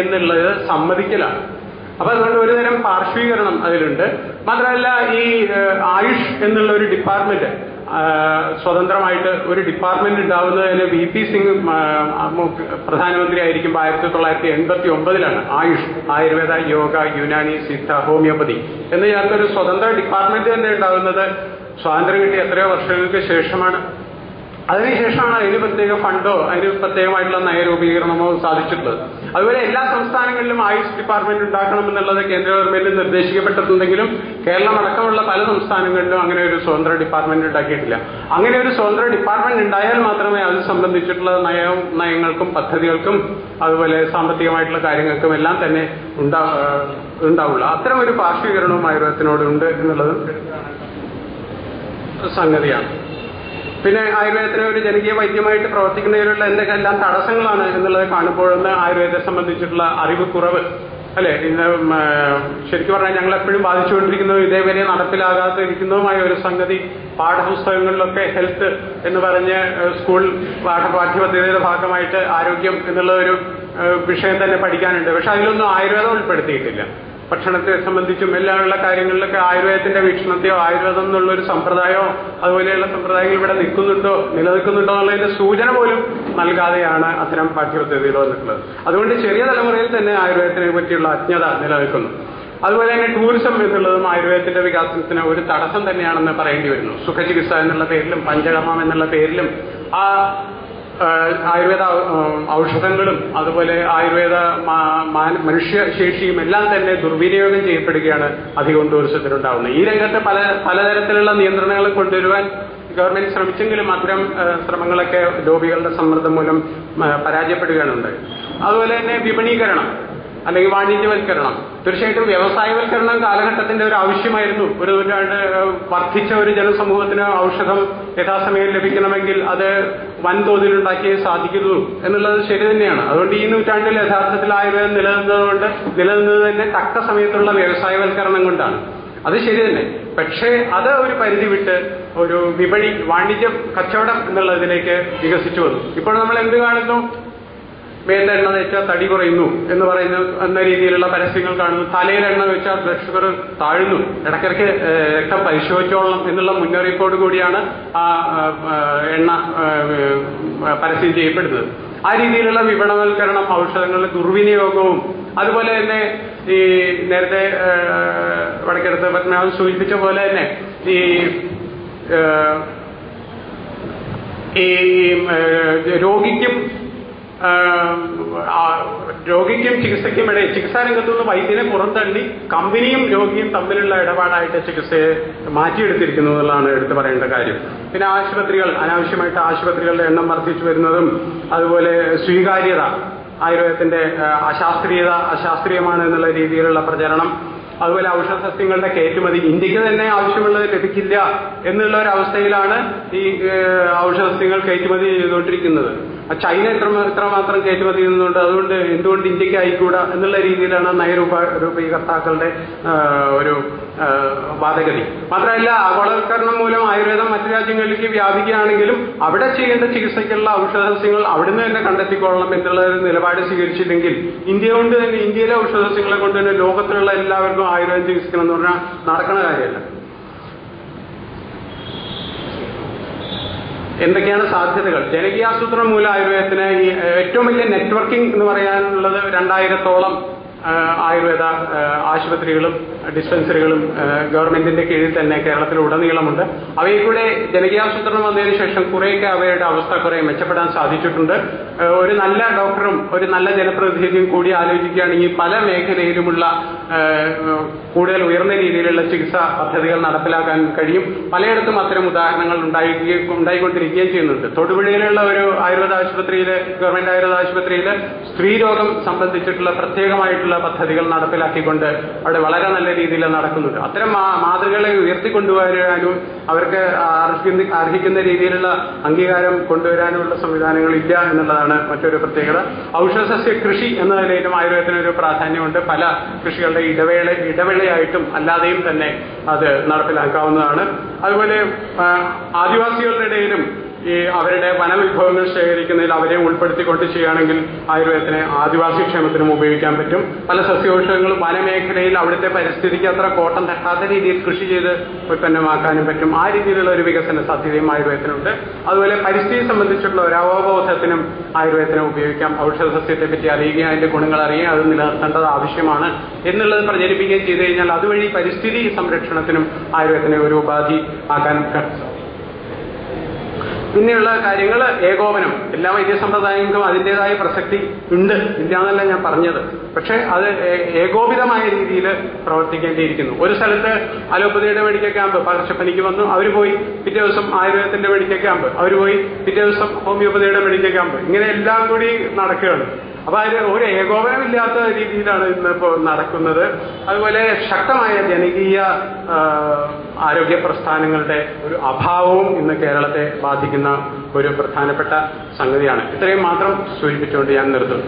എന്നുള്ളത് സമ്മതിക്കലാണ്. അപ്പൊ അതുകൊണ്ട് ഒരു തരം പാർശ്വീകരണം അതിലുണ്ട്. മാത്രമല്ല ഈ ആയുഷ് എന്നുള്ള ഒരു ഡിപ്പാർട്ട്മെന്റ് സ്വതന്ത്രമായിട്ട് ഒരു ഡിപ്പാർട്ട്മെന്റ് ഉണ്ടാവുന്നതിന് വി പി സിംഗ് പ്രധാനമന്ത്രി ആയിരിക്കുമ്പോൾ ആയിരത്തി തൊള്ളായിരത്തി എൺപത്തി ഒമ്പതിലാണ് ആയുഷ് ആയുർവേദ യോഗ യുനാനി സിദ്ധ ഹോമിയോപ്പതി. ചേർത്തൊരു സ്വതന്ത്ര ഡിപ്പാർട്ട്മെന്റ് തന്നെ ഉണ്ടാകുന്നത് സ്വാതന്ത്ര്യം കിട്ടിയ എത്രയോ വർഷങ്ങൾക്ക് ശേഷമാണ്. അതിനുശേഷമാണ് അതിന് പ്രത്യേക ഫണ്ടോ അതിന് പ്രത്യേകമായിട്ടുള്ള നയരൂപീകരണമോ സാധിച്ചിട്ടുള്ളത്. അതുപോലെ എല്ലാ സംസ്ഥാനങ്ങളിലും ആയുഷ് ഡിപ്പാർട്ട്മെന്റ് ഉണ്ടാക്കണം എന്നുള്ളത് കേന്ദ്ര ഗവൺമെന്റ് നിർദ്ദേശിക്കപ്പെട്ടിട്ടുണ്ടെങ്കിലും കേരളം അടക്കമുള്ള പല സംസ്ഥാനങ്ങളിലും അങ്ങനെ ഒരു സ്വതന്ത്ര ഡിപ്പാർട്ട്മെന്റ് ഉണ്ടാക്കിയിട്ടില്ല. അങ്ങനെ ഒരു സ്വതന്ത്ര ഡിപ്പാർട്ട്മെന്റ് ഉണ്ടായാൽ മാത്രമേ അത് സംബന്ധിച്ചിട്ടുള്ള നയവും നയങ്ങൾക്കും പദ്ധതികൾക്കും അതുപോലെ സാമ്പത്തികമായിട്ടുള്ള കാര്യങ്ങൾക്കും എല്ലാം തന്നെ ഉണ്ടാ ഉണ്ടാവുള്ളൂ. അത്തരം ഒരു പാർശ്വീകരണവും ആയുർവേദത്തിനോട് എന്നുള്ളത് എന്നുള്ളതും സംഗതിയാണ്. പിന്നെ ആയുർവേദത്തിന് ഒരു ജനകീയ വൈദ്യമായിട്ട് പ്രവർത്തിക്കുന്നതിലുള്ള എന്തൊക്കെല്ലാം തടസ്സങ്ങളാണ് എന്നുള്ളത് കാണുമ്പോഴൊന്ന് ആയുർവേദത്തെ സംബന്ധിച്ചിട്ടുള്ള അറിവ് കുറവ് അല്ലെ? ഇന്ന് ശരിക്കും പറഞ്ഞാൽ ഞങ്ങൾ എപ്പോഴും ബാധിച്ചുകൊണ്ടിരിക്കുന്നതും ഇതേവരെ നടപ്പിലാകാതിരിക്കുന്നതുമായ ഒരു സംഗതി പാഠപുസ്തകങ്ങളിലൊക്കെ ഹെൽത്ത് എന്ന് പറഞ്ഞ് സ്കൂൾ പാഠ പാഠ്യപദ്ധതിയുടെ ഭാഗമായിട്ട് ആരോഗ്യം എന്നുള്ള ഒരു വിഷയം തന്നെ പഠിക്കാനുണ്ട്. പക്ഷെ അതിലൊന്നും ആയുർവേദം ഉൾപ്പെടുത്തിയിട്ടില്ല. ഭക്ഷണത്തെ സംബന്ധിച്ചും എല്ലാമുള്ള കാര്യങ്ങളിലൊക്കെ ആയുർവേദത്തിന്റെ വീക്ഷണത്തെയോ ആയുർവേദം എന്നുള്ള ഒരു സമ്പ്രദായമോ അതുപോലെയുള്ള സമ്പ്രദായങ്ങൾ ഇവിടെ നിൽക്കുന്നുണ്ടോ നിലനിൽക്കുന്നുണ്ടോ എന്നുള്ളതിന്റെ സൂചന പോലും നൽകാതെയാണ് അത്തരം പാഠ്യപദ്ധതികൾ വന്നിട്ടുള്ളത്. അതുകൊണ്ട് ചെറിയ തലമുറയിൽ തന്നെ ആയുർവേദത്തിനെ പറ്റിയുള്ള അജ്ഞത നിലനിൽക്കുന്നു. അതുപോലെ തന്നെ ടൂറിസം എന്നുള്ളതും ആയുർവേദത്തിന്റെ വികാസത്തിന് ഒരു തടസ്സം തന്നെയാണെന്ന് പറയേണ്ടി വരുന്നു. സുഖചികിത്സ എന്നുള്ള പേരിലും പഞ്ചകമം എന്നുള്ള പേരിലും ആ ആയുർവേദ ഔഷധങ്ങളും അതുപോലെ ആയുർവേദ മനുഷ്യശേഷിയും എല്ലാം തന്നെ ദുർവിനിയോഗം ചെയ്യപ്പെടുകയാണ് അധികം ടൂറിസത്തിനുണ്ടാവുന്നത് ഈ രംഗത്ത് പല പലതരത്തിലുള്ള നിയന്ത്രണങ്ങൾ കൊണ്ടുവരുവാൻ ഗവൺമെന്റ് ശ്രമിച്ചെങ്കിലും അത്തരം ശ്രമങ്ങളൊക്കെ ലോബികളുടെ സമ്മർദ്ദം മൂലം പരാജയപ്പെടുകയാണ് അതുപോലെ തന്നെ വിപണീകരണം അല്ലെങ്കിൽ വാണിജ്യവൽക്കരണം. തീർച്ചയായിട്ടും വ്യവസായവൽക്കരണം കാലഘട്ടത്തിന്റെ ഒരു ആവശ്യമായിരുന്നു. ഒരു വർദ്ധിച്ച ഒരു ജനസമൂഹത്തിന് ഔഷധം യഥാസമയം ലഭിക്കണമെങ്കിൽ അത് വൻതോതിൽ ഉണ്ടാക്കിയേ സാധിക്കുന്നു എന്നുള്ളത് ശരി തന്നെയാണ്. അതുകൊണ്ട് ഈ നൂറ്റാണ്ടിൽ യഥാർത്ഥത്തിൽ ആയുർവേദം നിലനിന്നതുകൊണ്ട് നിലനിന്നത് തന്നെ തക്ക സമയത്തുള്ള വ്യവസായവൽക്കരണം കൊണ്ടാണ്. അത് ശരി തന്നെ. പക്ഷേ അത് ഒരു പരിധി വിട്ട് ഒരു വിപണി വാണിജ്യ കച്ചവടം എന്നുള്ളതിലേക്ക് വികസിച്ചു വന്നു. ഇപ്പോൾ നമ്മൾ എന്ത് കാണുന്നു? മേത്ത് എണ്ണ തേച്ചാൽ തടി കുറയുന്നു എന്ന് പറയുന്ന എന്ന രീതിയിലുള്ള പരസ്യങ്ങൾ കാണുന്നു. തലയിൽ എണ്ണ വെച്ചാൽ ബ്ലഡ് ഷുഗർ താഴുന്നു. ഇടയ്ക്കിടയ്ക്ക് ഏഹ്, രക്തം പരിശോധിച്ചോളണം എന്നുള്ള മുന്നറിയിപ്പോട് കൂടിയാണ് ആ എണ്ണ പരസ്യം ചെയ്യപ്പെടുന്നത്. ആ രീതിയിലുള്ള വിപണവൽക്കരണം ഔഷധങ്ങളുടെ ദുർവിനിയോഗവും അതുപോലെ തന്നെ ഈ നേരത്തെ വടക്കെടുത്ത് പത്മനാഭൻ സൂചിപ്പിച്ച പോലെ തന്നെ ഈ ഈ രോഗിക്കും രോഗിക്കും ചികിത്സയ്ക്കും ഇടയിൽ ചികിത്സാ രംഗത്തു നിന്ന് വൈദ്യനെ പുറന്തള്ളി കമ്പനിയും രോഗിയും തമ്മിലുള്ള ഇടപാടായിട്ട് ചികിത്സയെ മാറ്റിയെടുത്തിരിക്കുന്നു എന്നുള്ളതാണ് എടുത്തു പറയേണ്ട കാര്യം. പിന്നെ ആശുപത്രികൾ അനാവശ്യമായിട്ട് ആശുപത്രികളുടെ എണ്ണം വർദ്ധിച്ചു വരുന്നതും അതുപോലെ സ്വീകാര്യത ആയുർവേദത്തിന്റെ അശാസ്ത്രീയത അശാസ്ത്രീയമാണ് എന്നുള്ള രീതിയിലുള്ള പ്രചരണം അതുപോലെ ഔഷധ സസ്യങ്ങളുടെ കയറ്റുമതി ഇന്ത്യയ്ക്ക് തന്നെ ആവശ്യമുള്ളത് ലഭിക്കില്ല എന്നുള്ള ഒരു അവസ്ഥയിലാണ് ഈ ഔഷധസ്യങ്ങൾ കയറ്റുമതി ചെയ്തുകൊണ്ടിരിക്കുന്നത്. ചൈന ഇത്ര ഇത്രമാത്രം കയറ്റുമതി ചെയ്യുന്നുണ്ട്? അതുകൊണ്ട് എന്തുകൊണ്ട് ഇന്ത്യയ്ക്ക് ആയിക്കൂടാ എന്നുള്ള രീതിയിലാണ് നയരൂപ രൂപീകർത്താക്കളുടെ ഒരു വാദഗതി. മാത്രമല്ല ആഗോളവൽക്കരണം മൂലം ആയുർവേദം മറ്റു രാജ്യങ്ങളിലേക്ക് വ്യാപിക്കുകയാണെങ്കിലും അവിടെ ചെയ്യേണ്ട ചികിത്സയ്ക്കുള്ള ഔഷധ സസ്യങ്ങൾ അവിടുന്ന് തന്നെ കണ്ടെത്തിക്കൊള്ളണം എന്നുള്ള ഒരു നിലപാട് സ്വീകരിച്ചില്ലെങ്കിൽ ഇന്ത്യ കൊണ്ട് തന്നെ ഇന്ത്യയിലെ ഔഷധ സസ്യങ്ങളെ കൊണ്ട് തന്നെ ലോകത്തിലുള്ള എല്ലാവർക്കും ആയുർവേദം ചികിത്സിക്കണം എന്ന് പറഞ്ഞാൽ നടക്കുന്ന കാര്യമല്ല. എന്തൊക്കെയാണ് സാധ്യതകൾ? ജനകീയാസൂത്രണം മൂലം ആയുർവേദത്തിന് ഈ ഏറ്റവും വലിയ നെറ്റ്വർക്കിംഗ് എന്ന് പറയാനുള്ളത് രണ്ടായിരത്തോളം ആയുർവേദ ആശുപത്രികളും ഡിസ്പെൻസറികളും ഗവൺമെന്റിന്റെ കീഴിൽ തന്നെ കേരളത്തിൽ ഉടനീളമുണ്ട് അവയിൽ കൂടെ ജനകീയാസൂത്രണം വന്നതിന് ശേഷം കുറേയൊക്കെ അവയുടെ അവസ്ഥ കുറെ മെച്ചപ്പെടാൻ സാധിച്ചിട്ടുണ്ട്. ഒരു നല്ല ഡോക്ടറും ഒരു നല്ല ജനപ്രതിനിധിയും കൂടി ആലോചിക്കുകയാണെങ്കിൽ പല മേഖലയിലുമുള്ള കൂടുതൽ ഉയർന്ന രീതിയിലുള്ള ചികിത്സാ പദ്ധതികൾ നടപ്പിലാക്കാൻ കഴിയും. പലയിടത്തും അത്തരം ഉദാഹരണങ്ങൾ ഉണ്ടായിക്കൊണ്ടിരിക്കുകയും ചെയ്യുന്നുണ്ട്. തൊടുപുഴയിലുള്ള ഒരു ആയുർവേദ ആശുപത്രിയിൽ ഗവൺമെന്റ് ആയുർവേദ ആശുപത്രിയിൽ സ്ത്രീരോഗം സംബന്ധിച്ചിട്ടുള്ള പ്രത്യേകമായിട്ടുള്ള പദ്ധതികൾ നടപ്പിലാക്കിക്കൊണ്ട് അവിടെ വളരെ നല്ല രീതിയിൽ നടക്കുന്നുണ്ട്. അത്തരം മാതൃകളെ ഉയർത്തിക്കൊണ്ടുവരാനും അവർക്ക് അർഹിക്കുന്ന രീതിയിലുള്ള അംഗീകാരം കൊണ്ടുവരാനുമുള്ള സംവിധാനങ്ങൾ ഇല്ല എന്നുള്ളതാണ് മറ്റൊരു പ്രത്യേകത. ഔഷധസസ്യ കൃഷി എന്ന നിലയിലും ആയുർവേദത്തിന് ഒരു പ്രാധാന്യമുണ്ട്. പല കൃഷികളുടെ ഇടവേള ഇടവേളയായിട്ടും അല്ലാതെയും തന്നെ അത് നടപ്പിലാക്കാവുന്നതാണ്. അതുപോലെ ആദിവാസികളുടെ ഇടയിലും ഈ അവരുടെ വനവിഭവങ്ങൾ ശേഖരിക്കുന്നതിൽ അവരെ ഉൾപ്പെടുത്തിക്കൊണ്ട് ചെയ്യുകയാണെങ്കിൽ ആയുർവേദത്തിനെ ആദിവാസി ക്ഷേമത്തിനും ഉപയോഗിക്കാൻ പറ്റും. പല സസ്യൌഷധങ്ങളും വനമേഖലയിൽ അവിടുത്തെ പരിസ്ഥിതിക്ക് അത്ര കോട്ടം തട്ടാത്ത രീതിയിൽ കൃഷി ചെയ്ത് ഉൽപ്പന്നമാക്കാനും പറ്റും. ആ രീതിയിലുള്ള ഒരു വികസന സാധ്യതയും ആയുർവേദത്തിനുണ്ട്. അതുപോലെ പരിസ്ഥിതി സംബന്ധിച്ചിട്ടുള്ള ഒരു അവബോധത്തിനും ആയുർവേദത്തിനെ ഉപയോഗിക്കാം. ഔഷധ സസ്യത്തെ പറ്റി അറിയുകയും അതിന്റെ ഗുണങ്ങൾ അറിയുകയും അത് നിലനിർത്തേണ്ടത് ആവശ്യമാണ് എന്നുള്ളത് പ്രചരിപ്പിക്കുകയും ചെയ്തു കഴിഞ്ഞാൽ അതുവഴി പരിസ്ഥിതി സംരക്ഷണത്തിനും ആയുർവേദത്തിനെ ഒരു ഉപാധി ആക്കാൻ പിന്നെയുള്ള കാര്യങ്ങൾ ഏകോപനം. എല്ലാ വൈദ്യസമ്പ്രദായങ്ങൾക്കും അതിന്റെതായ പ്രസക്തി ഉണ്ട് ഇല്ല എന്നല്ല ഞാൻ പറഞ്ഞത്. പക്ഷേ അത് ഏകോപിതമായ രീതിയിൽ പ്രവർത്തിക്കേണ്ടിയിരിക്കുന്നു. ഒരു സ്ഥലത്ത് അലോപ്പതിയുടെ മെഡിക്കൽ ക്യാമ്പ് പകർച്ചപ്പനിക്ക് വന്നു അവർ പോയി പിറ്റേ ദിവസം ആയുർവേദത്തിന്റെ മെഡിക്കൽ ക്യാമ്പ് അവർ പോയി പിറ്റേ ദിവസം ഹോമിയോപ്പതിയുടെ മെഡിക്കൽ ക്യാമ്പ്. ഇങ്ങനെ എല്ലാം കൂടി നടക്കുകയാണ്. അപ്പൊ അതിൽ ഒരു ഏകോപനമില്ലാത്ത രീതിയിലാണ് ഇന്ന് ഇപ്പോൾ നടക്കുന്നത്. അതുപോലെ ശക്തമായ ജനകീയ ആരോഗ്യ പ്രസ്ഥാനങ്ങളുടെ ഒരു അഭാവവും ഇന്ന് കേരളത്തെ ബാധിക്കുന്ന ഒരു പ്രധാനപ്പെട്ട സംഗതിയാണ്. ഇത്രയും മാത്രം സൂചിപ്പിച്ചുകൊണ്ട് ഞാൻ നിർത്തുന്നു.